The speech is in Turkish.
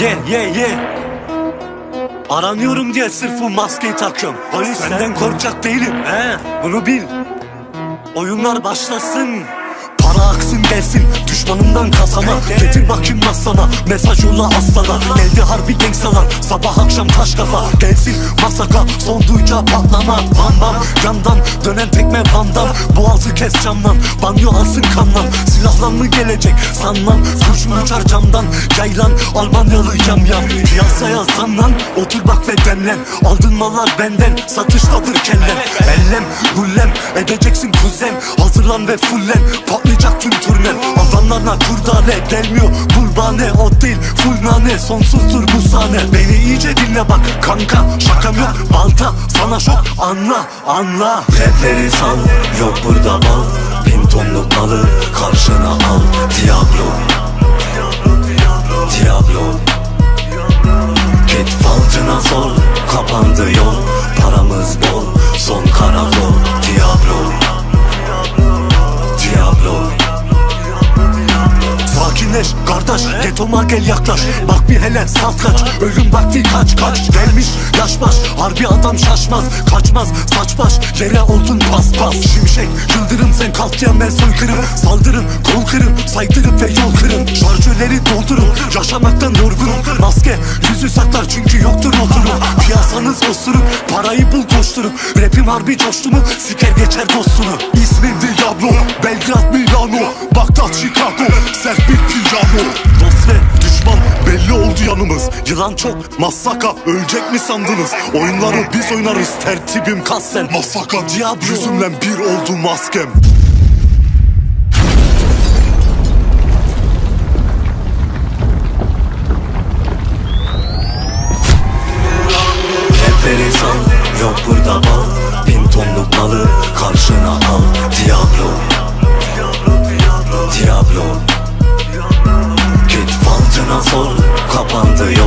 Ye ye ye. Aranıyorum diye sırf bu maskeyi takıyorum. Polis senden korkacak değilim. He, bunu bil. Oyunlar başlasın. Para aksın gelsin düşmanımdan kasama Getir bakayım masana mesaj yolla aslana. Geldi harbi gangstalar sabah akşam taş kafa. Gelsin masaka son duyacağı patlama Bam bam yandan dönen tekme bandam Boğazı kes camdan. Banyo alsın kanlan Silahlanma gelecek sanmam Kurşun uçar camdan Yaylan Almanyalı yam yam. Piyasaya zamlan otur bak ve demlen. Aldın mallar benden satıştadır kellen. Ellem gullem edeceksin kuzen Hazırlan ve fullen patlayacak tüm turnen Adamlarına kurdane gelmiyor kurbane O değil full nane sonsuzdur bu sahne. Beni iyice dinle bak kanka şakam yok. Balta sana şok anla anla. Rapleri sal yok burada bal. Bin tonluk malı Kardeş Getoma gel yaklaş. Bak bir hele saf kaç. Ölüm vakti kaç kaç. Gelmiş yaş baş Harbi adam şaşmaz Kaçmaz. Saç baş Yere oldun pas pas Şimşek yıldırım sen kalk diyen ben soykırım Saldırın kol kırın Saydırıp ve yol kırın Şarjörleri doldurun Yaşamaktan yorgunum. Maske yüzü saklar çünkü yoktur oturum. Piyasanız osuruk Parayı bul koşturup Rapim harbi coştu mu Siker geçer dostunu. İsmim Diablo Belgrad Milano Bagdat Chicago. Sert bir yalnız Yılan çok. Masaka ölecek mi sandınız? Oyunları biz oynarız tertibim kasten. Masaka Cihad yüzümden bir oldu maskem. Enteresan yok burada bal Bin tonluk malı karşına al. Diablo. Diablo. Git falcına sor kapandı. Yol